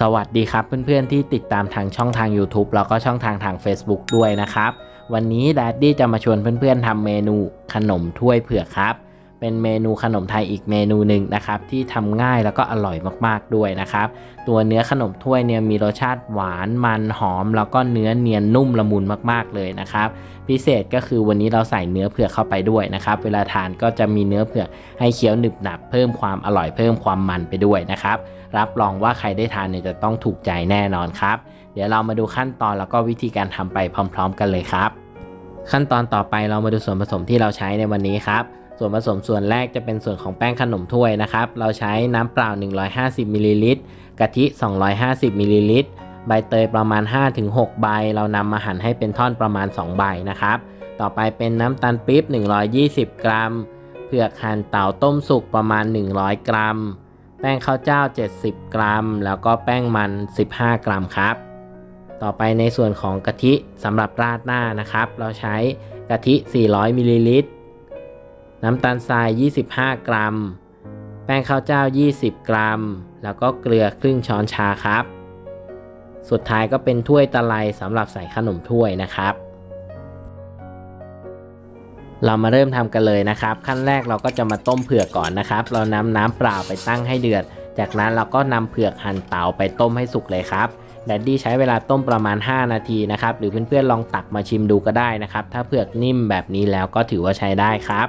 สวัสดีครับเพื่อนๆที่ติดตามทางช่องทาง YouTube แล้วก็ช่องทางทาง Facebook ด้วยนะครับ วันนี้แดดดี้จะมาชวนเพื่อนๆทำเมนูขนมถ้วยเผือกครับ เป็นเมนูขนมไทยอีกเมนูหนึ่งนะครับที่ทำง่ายแล้วก็อร่อยมากๆด้วยนะครับ ตัวเนื้อขนมถ้วยเนี่ยมีรสชาติหวานมันหอม แล้วก็เนื้อเนียนนุ่มละมุนมากๆเลยนะครับ พิเศษก็คือวันนี้เราใส่เนื้อเผือกเข้าไปด้วยนะครับ เวลาทานก็จะมีเนื้อเผือกให้เคี้ยวหนึบหนับ เพิ่มความอร่อยเพิ่มความมันไปด้วยนะครับ รับรองว่าใครได้ทานเนี่ยจะต้องถูกใจแน่นอนครับ เดี๋ยวเรามาดูขั้นตอนแล้วก็วิธีการทำไปพร้อม ๆ กันเลยครับ ขั้นตอนต่อไปเรามาดูส่วนผสมที่เราใช้ในวันนี้ครับ ส่วนผสมส่วนแรกจะเป็นส่วนของแป้งขนมถ้วยนะครับ เราใช้น้ำเปล่า 150มิลลิลิตรกะทิ 250มิลลิลิตรใบเตยประมาณ 5-6 ใบ เรานำมาหั่นให้เป็นท่อนประมาณ 2 ใบนะครับ ต่อไปเป็นน้ำตาลปี๊บ 120 กรัม เผือกหั่นเต่าต้มสุกประมาณ 100 กรัม แป้งข้าวเจ้า 70 กรัม แล้วก็แป้งมัน 15 กรัมครับ ต่อไปในส่วนของกะทิสำหรับราดหน้านะครับ เราใช้กะทิ 400มิลลิลิตร น้ำตาลทราย 25 กรัม แป้งข้าวเจ้า 20 กรัม แล้วก็เกลือครึ่งช้อนชาครับ สุดท้ายก็เป็นถ้วยตะไลสำหรับใส่ขนมถ้วยนะครับ เรามาเริ่มทำกันเลยนะครับ ขั้นแรกเราก็จะมาต้มเผือกก่อนนะครับ เรานำน้ำเปล่าไปตั้งให้เดือด จากนั้นเราก็นำเผือกหั่นเตาไปต้มให้สุกเลยครับแดดดี้ใช้เวลาต้มประมาณ 5 นาทีนะครับ หรือเพื่อนๆลองตักมาชิมดูก็ได้นะครับ ถ้าเผือกนิ่มแบบนี้แล้วก็ถือว่าใช้ได้ครับ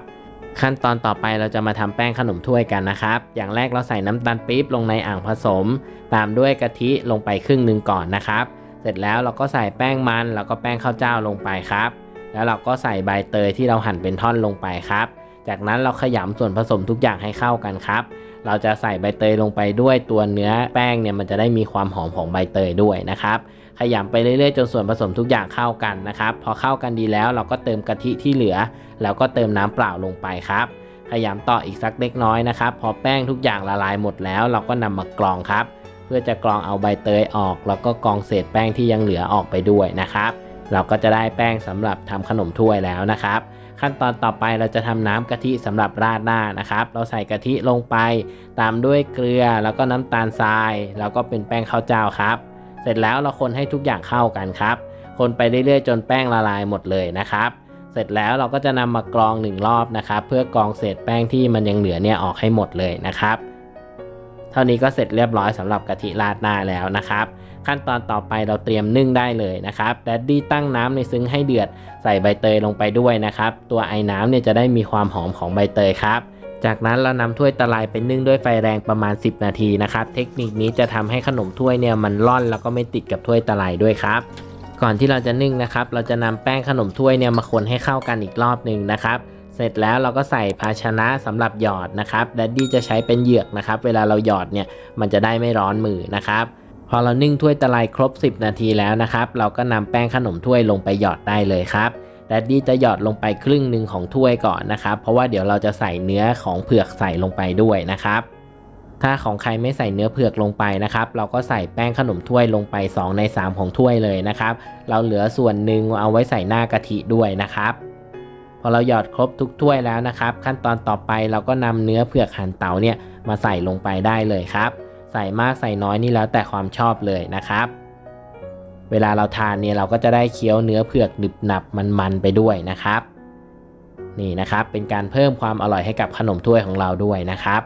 ขั้นตอนต่อไปเราจะมาทำแป้งขนมถ้วยกันนะครับ อย่างแรกเราใส่น้ำตาลปี๊บลงในอ่างผสม ตามด้วยกะทิลงไปครึ่งหนึ่งก่อนนะครับ เสร็จแล้วเราก็ใส่แป้งมันแล้วก็แป้งข้าวเจ้าลงไปครับ แล้วเราก็ใส่ใบเตยที่เราหั่นเป็นท่อนลงไปครับ จากนั้นเราขยำส่วนผสมทุกอย่างให้เข้ากันครับ เราจะใส่ใบเตยลงไปด้วยตัวเนื้อแป้งเนี่ยมันจะได้มีความหอมของใบเตยด้วยนะครับ ขยำไปเรื่อยๆจนส่วนผสมทุกอย่างเข้ากันนะครับ พอเข้ากันดีแล้วเราก็เติมกะทิที่เหลือ แล้วก็เติมน้ำเปล่าลงไปครับขยำต่ออีกสักเล็กน้อยนะครับ พอแป้งทุกอย่างละลายหมดแล้ว เราก็นำมากรองครับ เพื่อจะกรองเอาใบเตยออก แล้วก็กรองเศษแป้งที่ยังเหลือออกไปด้วยนะครับ เราก็จะได้แป้งสำหรับทำขนมถ้วยแล้วนะครับ ขั้นตอนต่อไปเราจะทำน้ำกะทิสำหรับราดหน้านะครับ เราใส่กะทิลงไป ตามด้วยเกลือแล้วก็น้ำตาลทราย แล้วก็เป็นแป้งข้าวเจ้าครับ เสร็จแล้วเราคนให้ทุกอย่างเข้ากันครับ คนไปเรื่อยๆจนแป้งละลายหมดเลยนะครับ เสร็จแล้วเราก็จะนำมากรองหนึ่งรอบนะครับ เพื่อกรองเศษแป้งที่มันยังเหลือเนี่ยออกให้หมดเลยนะครับ ท่านี้ก็เสร็จเรียบร้อยสำหรับกะทิราดหน้าแล้วนะครับ ขั้นตอนต่อไปเราเตรียมนึ่งได้เลยนะครับแดดดี้ตั้งน้ำในซึ้งให้เดือดใส่ใบเตยลงไปด้วยนะครับ ตัวไอ้น้ำเนี่ยจะได้มีความหอมของใบเตยครับจากนั้นเรานำถ้วยตะไลไปนึ่งด้วยไฟแรงประมาณ 10 นาทีนะครับ เทคนิคนี้จะทำให้ขนมถ้วยเนี่ยมันร่อนแล้วก็ไม่ติดกับถ้วยตะไลด้วยครับ ก่อนที่เราจะนึ่งนะครับ เราจะนำแป้งขนมถ้วยเนี่ยมาคนให้เข้ากันอีกรอบหนึ่งนะครับ เสร็จแล้วเราก็ใส่ภาชนะสำหรับหยอดนะครับแดดดี้จะใช้เป็นเหยือกนะครับ เวลาเราหยอดเนี่ยมันจะได้ไม่ร้อนมือนะครับพอเรานึ่งถ้วยตะไลครบ 10 นาทีแล้วนะครับ เราก็นำแป้งขนมถ้วยลงไปหยอดได้เลยครับแดดดี้จะหยอดลงไปครึ่งหนึ่งของถ้วยก่อนนะครับ เพราะว่าเดี๋ยวเราจะใส่เนื้อของเผือกใส่ลงไปด้วยนะครับ ถ้าของใครไม่ใส่เนื้อเผือกลงไปนะครับ เราก็ใส่แป้งขนมถ้วยลงไป 2 ใน 3 ของถ้วยเลยนะครับ เราเหลือส่วนหนึ่งเอาไว้ใส่หน้ากะทิด้วยนะครับ อเราหยอดครบทุกถ้วยแล้วนะครับ ขั้นตอนต่อไปเราก็นำเนื้อเผือกหั่นเตาเนี่ยมาใส่ลงไปได้เลยครับ ใส่มากใส่น้อยนี่แล้วแต่ความชอบเลยนะครับ เวลาเราทานเนี่ยเราก็จะได้เคี้ยวเนื้อเผือกหนึบหนับมันๆไปด้วยนะครับ นี่นะครับเป็นการเพิ่มความอร่อยให้กับขนมถ้วยของเราด้วยนะครับ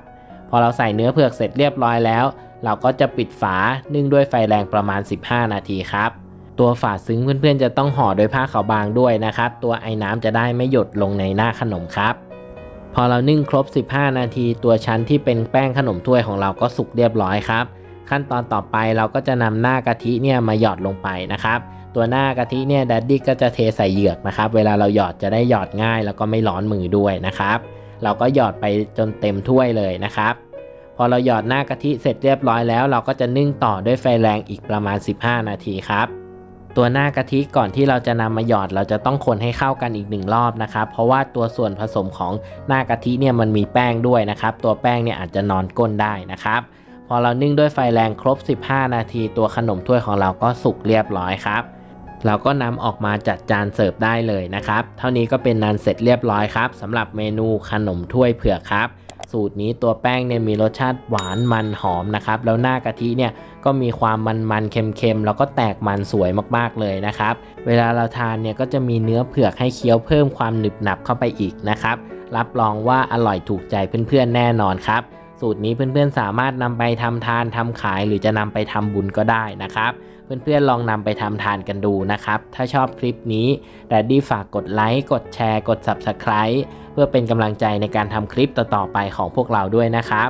พอเราใส่เนื้อเผือกเสร็จเรียบร้อยแล้ว เราก็จะปิดฝานึ่งด้วยไฟแรงประมาณ 15 นาทีครับ ตัวฝาซึ้งเพื่อนๆจะต้องห่อโดยผ้าขาวบางด้วยนะครับ ตัวไอ้น้ำจะได้ไม่หยดลงในหน้าขนมครับ พอเรานึ่งครบ 15 นาที ตัวชั้นที่เป็นแป้งขนมถ้วยของเราก็สุกเรียบร้อยครับ ขั้นตอนต่อไปเราก็จะนำหน้ากะทิเนี่ยมาหยอดลงไปนะครับ ตัวหน้ากะทิเนี่ยดัดดี้ก็จะเทใส่เหยือกนะครับ เวลาเราหยอดจะได้หยอดง่าย แล้วก็ไม่ร้อนมือด้วยนะครับ เราก็หยอดไปจนเต็มถ้วยเลยนะครับพอเราหยอดหน้ากะทิเสร็จเรียบร้อยแล้ว เราก็จะนึ่งต่อด้วยไฟแรงอีกประมาณ 15 นาทีครับ ตัวหน้ากะทิก่อนที่เราจะนำมาหยอดเราจะต้องคนให้เข้ากันอีกหนึ่งรอบนะครับ เพราะว่าตัวส่วนผสมของหน้ากะทิเนี่ยมันมีแป้งด้วยนะครับ ตัวแป้งเนี่ยอาจจะนอนก้นได้นะครับพอเรานึ่งด้วยไฟแรงครบ 15 นาที ตัวขนมถ้วยของเราก็สุกเรียบร้อยครับ เราก็นำออกมาจัดจานเสิร์ฟได้เลยนะครับ เท่านี้ก็เป็นนานเสร็จเรียบร้อยครับสำหรับเมนูขนมถ้วยเผือกครับ สูตรนี้ตัวแป้งเนี่ยมีรสชาติหวานมันหอมนะครับ แล้วหน้ากะทิเนี่ย ก็มีความมันๆเค็มๆแล้วก็แตกมันสวยมากๆเลยนะครับ เวลาเราทานเนี่ยก็จะมีเนื้อเผือกให้เคี้ยวเพิ่มความหนึบหนับเข้าไปอีกนะครับ รับรองว่าอร่อยถูกใจเพื่อนๆแน่นอนครับ สูตรนี้เพื่อนๆสามารถนำไปทำทานทำขายหรือจะนำไปทำบุญก็ได้นะครับเพื่อนๆลองนำไปทำทานกันดูนะครับ ถ้าชอบคลิปนี้แดดดี้ฝากกดไลค์ กดแชร์ กด Subscribe เพื่อเป็นกำลังใจในการทำคลิปต่อๆไปของพวกเราด้วยนะครับ